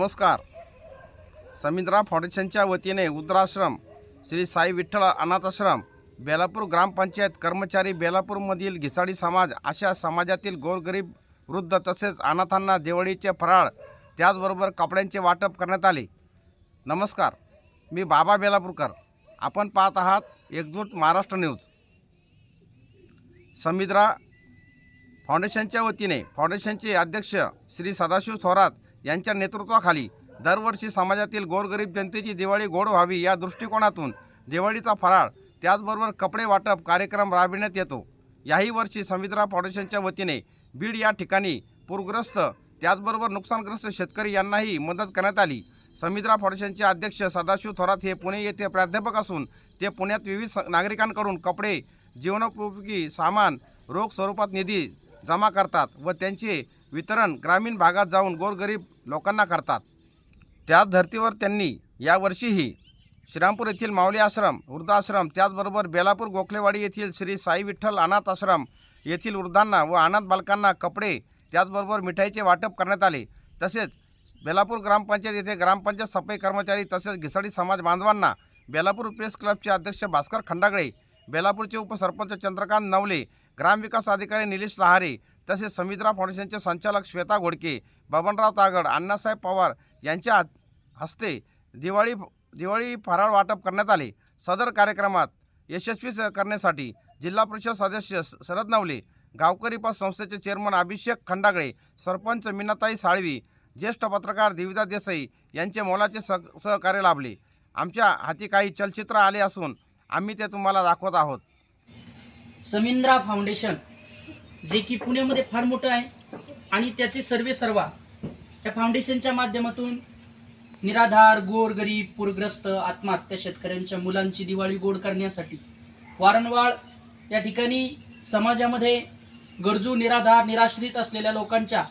नमस्कार. समिंद्रा फाउंडेशनच्या वतीने वृद्धाश्रम श्री साई विठ्ठल अनाथाश्रम बेलापूर ग्रामपंचायत कर्मचारी बेलापूरमधील घिसाडी समाज अशा समाजातील गोरगरीब वृद्ध तसेच अनाथांना दिवाळीचे फराळ त्याचबरोबर कपड्यांचे वाटप करण्यात आले. नमस्कार. मी बाबा बेलापूरकर. आपण पाहत आहात एकजूट महाराष्ट्र न्यूज. समिद्रा फाउंडेशनच्या वतीने फाउंडेशनचे अध्यक्ष श्री सदाशिव थोरात यांच्या नेतृत्वाखाली दरवर्षी समाजातील गोरगरीब जनतेची दिवाळी गोड व्हावी या दृष्टिकोनातून दिवाळीचा फराळ त्याचबरोबर कपडे वाटप कार्यक्रम राबविण्यात येतो. याही वर्षी समिद्रा फाउंडेशनच्या वतीने बीड या ठिकाणी पूरग्रस्त त्याचबरोबर नुकसानग्रस्त शेतकरी यांनाही मदत करण्यात आली. समिद्रा फाउंडेशनचे अध्यक्ष सदाशिव थोरात हे पुणे येथे प्राध्यापक असून ते पुण्यात विविध स- नागरिकांकडून कपडे जीवनोपयोगी सामान रोख स्वरूपात निधी जमा करतात व त्यांचे वितरण ग्रामीण भागात जाऊन गोरगरीब लोकांना करतात. त्याच धर्तीवर त्यांनी यावर्षीही श्रीरामपूर येथील माऊली आश्रम वृद्धाश्रम त्याचबरोबर बेलापूर गोखलेवाडी येथील श्री साई विठ्ठल अनाथ आश्रम येथील वृद्धांना व अनाथ बालकांना कपडे त्याचबरोबर मिठाईचे वाटप करण्यात आले. तसेच बेलापूर ग्रामपंचायत येथे ग्रामपंचायत सफाई कर्मचारी तसेच घिसाडी समाज बांधवांना बेलापूर प्रेस क्लबचे अध्यक्ष भास्कर खंडागळे बेलापूरचे उपसरपंच चंद्रकांत नवले ग्रामविकास अधिकारी निलेश लहारे तसेच समिद्रा फाउंडेशनचे संचालक श्वेता घोडके बबनराव तागड अण्णासाहेब पवार यांच्या हस्ते दिवाळी दिवाळी फराळ वाटप करण्यात आले. सदर कार्यक्रमात यशस्वी स- करण्यासाठी जिल्हा परिषद सदस्य शरद नवले गावकरी पास संस्थेचे चेअरमन अभिषेक खंडागळे सरपंच मीनाताई साळवी ज्येष्ठ पत्रकार देविदा देसाई यांचे मोलाचे सह सहकार्य लाभले. आमच्या हाती काही चलचित्र आले असून आम्ही ते तुम्हाला दाखवत आहोत. समिंद्रा फाउंडेशन जे की पुण्यामध्ये फार मोठं आहे आणि त्याचे सर्वे सर्वा या फाउंडेशनच्या माध्यमातून निराधार गोर गरीब पूरग्रस्त आत्महत्या शेतकऱ्यांच्या मुलांची दिवाळी गोड करण्यासाठी वारंवार या ठिकाणी समाजामध्ये गरजू निराधार निराश्रित असलेल्या लोकांच्या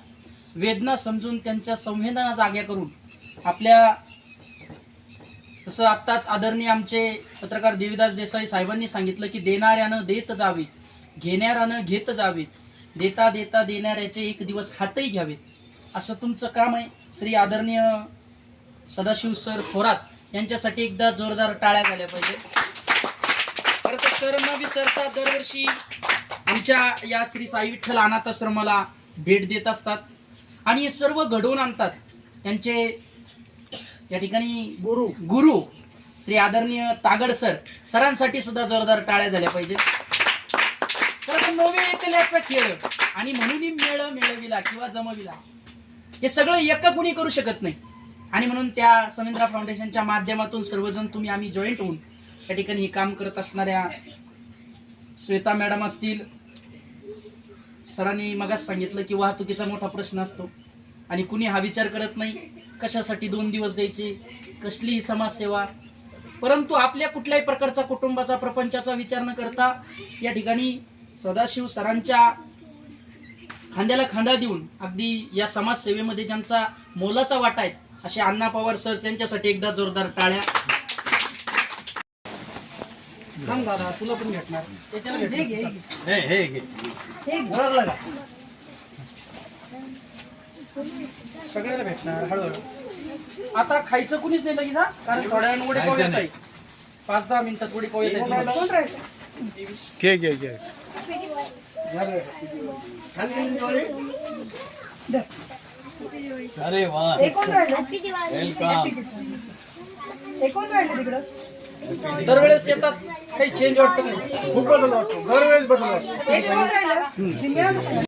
वेदना समजून त्यांच्या संवेदना जाग्या करून आपल्या जसं आत्ताच आदरणीय आमचे पत्रकार देविदास देसाई साहेबांनी सांगितलं की देणाऱ्यानं देत जावे घेणाऱ्यानं घेत जावे. देता देता देणाऱ्याचे एक दिवस हातही घ्यावेत. असं तुमचं काम आहे. श्री आदरणीय सदाशिव सर थोरात यांच्यासाठी एकदा जोरदार टाळ्या झाल्या पाहिजे खरं तर सर न विसरता दरवर्षी आमच्या या श्री साई विठ्ठल अनाथाश्रमाला भेट देत असतात. आणि सर्व घडवून आणतात. त्यांचे या ठिकाणी गुरु. गुरु श्री आदरणीय तागड सर सरांसाठी सुद्धा जोरदार टाळ्या झाल्या पाहिजे तर नवे येतल्याचा खेळ आणि म्हणून मेळ मिळविला किंवा जमविला हे सगळं एका कुणी करू शकत नाही. आणि म्हणून त्या समिंद्रा फाउंडेशनच्या माध्यमातून सर्वजण तुम्ही आम्ही जॉईंट होऊन त्या ठिकाणी हे काम करत असणाऱ्या श्वेता मॅडम असतील सरांनी मगाच सांगितलं की वाहतुकीचा मोठा प्रश्न असतो आणि कुणी हा विचार करत नाही. कशासाठी दोन दिवस द्यायचे? कसलीही समाजसेवा? परंतु आपल्या कुठल्याही प्रकारचा कुटुंबाचा प्रपंचाचा विचार न करता या ठिकाणी सदाशिव सरांच्या खांद्याला खांदा देऊन अगदी या समाजसेवेमध्ये ज्यांचा मोलाचा वाटा आहे असे अण्णा पवार सर त्यांच्यासाठी एकदा जोरदार टाळ्या. तुला पण भेटणार. सगळ्याला भेटणार हळूहळू. आता खायचं कुणीच नाही लगेच हा? कारण थोड्या वेळानं वडे पाव येत आहे पाच दहा मिनिटात वडे पाव येत आहे घे घे घे. अरे वा. वेलकम हे दरवेळेस येतात काही चेंज वाटतं नाही. कोण राहिलं?